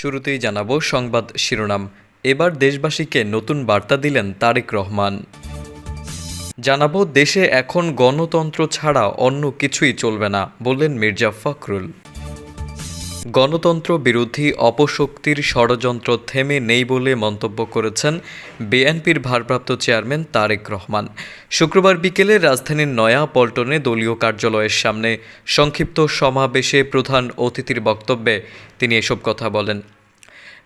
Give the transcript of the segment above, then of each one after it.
শুরুতেই জানাব সংবাদ শিরোনাম। এবার দেশবাসীকে নতুন বার্তা দিলেন তারেক রহমান। জানাব, দেশে এখন গণতন্ত্র ছাড়া অন্য কিছুই চলবে না, বললেন মির্জা ফখরুল। গণতন্ত্র বিরোধী অপশক্তির ষড়যন্ত্র থেমে নেই বলে মন্তব্য করেছেন বিএনপির ভারপ্রাপ্ত চেয়ারম্যান তারেক রহমান। শুক্রবার বিকেলে রাজধানীর নয়া পল্টনে দলীয় কার্যালয়ের সামনে সংক্ষিপ্ত সমাবেশে প্রধান অতিথির বক্তব্যে তিনি এসব কথা বলেন।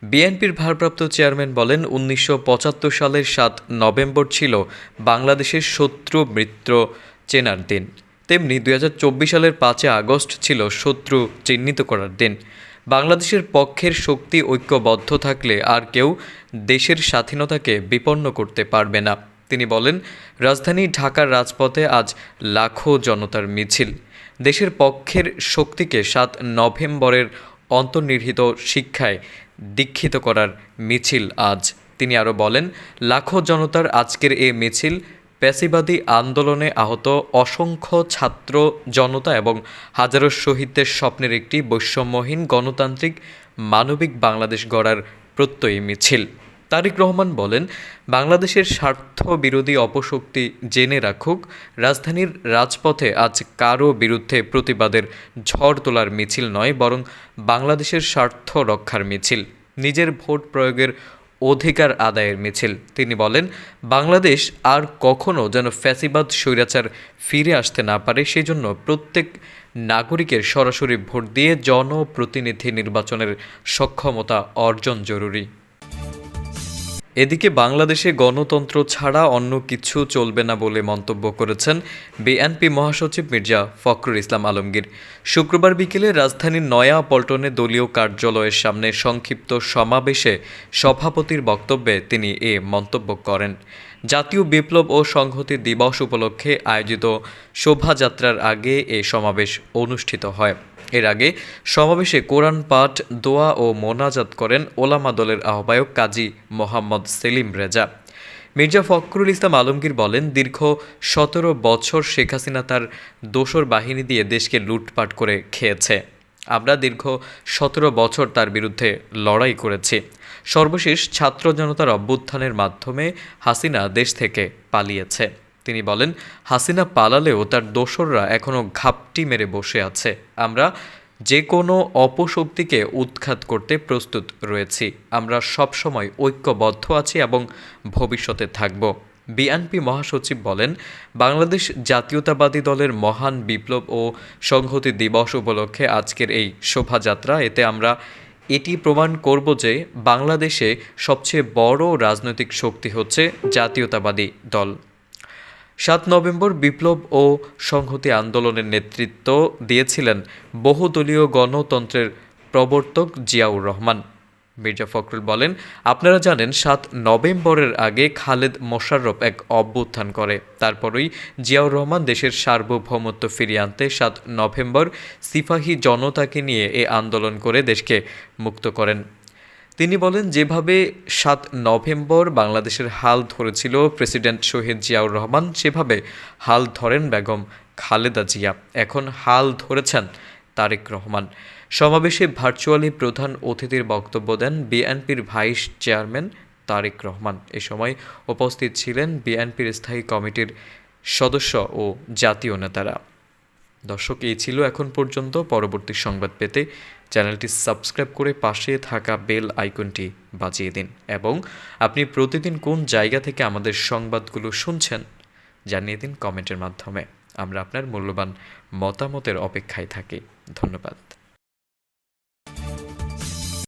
বিএনপির ভারপ্রাপ্ত চেয়ারম্যান বলেন, উনিশশো পঁচাত্তর সালের সাত নভেম্বর ছিল বাংলাদেশের শত্রু মিত্র চেনার দিন। তেমনি দুই হাজার চব্বিশ সালের পাঁচই আগস্ট ছিল শত্রু চিহ্নিত করার দিন। বাংলাদেশের পক্ষের শক্তি ঐক্যবদ্ধ থাকলে আর কেউ দেশের স্বাধীনতাকে বিপন্ন করতে পারবে না। তিনি বলেন, রাজধানী ঢাকার রাজপথে আজ লাখো জনতার মিছিল। দেশের পক্ষের শক্তিকে সাত নভেম্বরের অন্তর্নিহিত শিক্ষায় দীক্ষিত করার মিছিল আজ। তিনি আরও বলেন, লাখো জনতার আজকের এ মিছিল প্যাসিবাদী আন্দোলনে আহত অসংখ্য ছাত্র, জনতা এবং হাজারো শহীদদের স্বপ্নের একটি বৈষম্যহীন গণতান্ত্রিক মানবিক বাংলাদেশ গড়ার প্রত্যয়ী মিছিল। তারিক রহমান বলেন, বাংলাদেশের স্বার্থ বিরোধী অপশক্তি জেনে রাখুক, রাজধানীর রাজপথে আজ কারও বিরুদ্ধে প্রতিবাদের ঝড় তোলার মিছিল নয়, বরং বাংলাদেশের স্বার্থ রক্ষার মিছিল। নিজের ভোট প্রয়োগের অধিকার আদায়ের মিছিল। তিনি বলেন, বাংলাদেশ আর কখনো যেন ফ্যাসিবাদ, স্বৈরাচার ফিরে আসতে না পারে সেই জন্য প্রত্যেক নাগরিকের সরাসরি ভোট দিয়ে জনপ্রতিনিধি নির্বাচনের সক্ষমতা অর্জন জরুরি। এদিকে বাংলাদেশে গণতন্ত্র ছাড়া অন্য কিছু চলবে না বলে মন্তব্য করেছেন বিএনপি মহাসচিব মির্জা ফখরুল ইসলাম আলমগীর। শুক্রবার বিকেলে রাজধানীর নয়া পল্টনে দলীয় কার্যালয়ের সামনে সংক্ষিপ্ত সমাবেশে সভাপতির বক্তব্যে তিনি এ মন্তব্য করেন। জাতীয় বিপ্লব ও সংহতি দিবস উপলক্ষে আয়োজিত শোভাযাত্রার আগে এ সমাবেশ অনুষ্ঠিত হয়। এর আগে সমাবেশে কোরআন পাঠ, দোয়া ও মোনাজাত করেন ওলামা দলের আহ্বায়ক কাজী মোহাম্মদ সেলিম রেজা। মির্জা ফখরুল ইসলাম আলমগীর বলেন, দীর্ঘ সতেরো বছর শেখ হাসিনা তার দোসর বাহিনী দিয়ে দেশকে লুটপাট করে খেয়েছে। আমরা দীর্ঘ সতেরো বছর তার বিরুদ্ধে লড়াই করেছি। সর্বশেষ ছাত্র জনতার অভ্যুত্থানের মাধ্যমে হাসিনা দেশ থেকে পালিয়েছে। তিনি বলেন, হাসিনা পালালেও তার দোসররা এখনও ঘাপটি মেরে বসে আছে। আমরা যে কোনো অপশক্তিকে উৎখাত করতে প্রস্তুত রয়েছি। আমরা সবসময় ঐক্যবদ্ধ আছি এবং ভবিষ্যতে থাকব। বিএনপি মহাসচিব বলেন, বাংলাদেশ জাতীয়তাবাদী দলের মহান বিপ্লব ও সংহতি দিবস উপলক্ষে আজকের এই শোভাযাত্রা। এতে আমরা এটি প্রমাণ করব যে বাংলাদেশে সবচেয়ে বড় রাজনৈতিক শক্তি হচ্ছে জাতীয়তাবাদী দল। সাত নভেম্বর বিপ্লব ও সংহতি আন্দোলনের নেতৃত্ব দিয়েছিলেন বহুদলীয় গণতন্ত্রের প্রবর্তক জিয়াউর রহমান। মির্জা ফখরুল বলেন, আপনারা জানেন, সাত নভেম্বরের আগে খালেদ মোশাররফ এক অভ্যুত্থান করে। তারপরই জিয়াউর রহমান দেশের সার্বভৌমত্ব ফিরিয়ে আনতে সাত নভেম্বর সিপাহী জনতাকে নিয়ে এ আন্দোলন করে দেশকে মুক্ত করেন। তিনি বলেন, যেভাবে সাত নভেম্বর বাংলাদেশের হাল ধরেছিল প্রেসিডেন্ট শহীদ জিয়াউর রহমান, সেভাবে হাল ধরেন বেগম খালেদা জিয়া। এখন হাল ধরেছেন তারেক রহমান। সমাবেশে ভার্চুয়ালি প্রধান অতিথির বক্তব্য দেন বিএনপির ভাইস চেয়ারম্যান তারেক রহমান। এ সময় উপস্থিত ছিলেন বিএনপির স্থায়ী কমিটির সদস্য ও জাতীয় নেতারা। দর্শক, এই ছিল এখন পর্যন্ত। পরবর্তী সংবাদ পেতে চ্যানেলটি সাবস্ক্রাইব করে পাশে থাকা বেল আইকনটি বাজিয়ে দিন। এবং আপনি প্রতিদিন কোন জায়গা থেকে আমাদের সংবাদগুলো শুনছেন, জানিয়ে দিন কমেন্টের মাধ্যমে। আমরা আপনার মূল্যবান মতামতের অপেক্ষায় থাকি। ধন্যবাদ।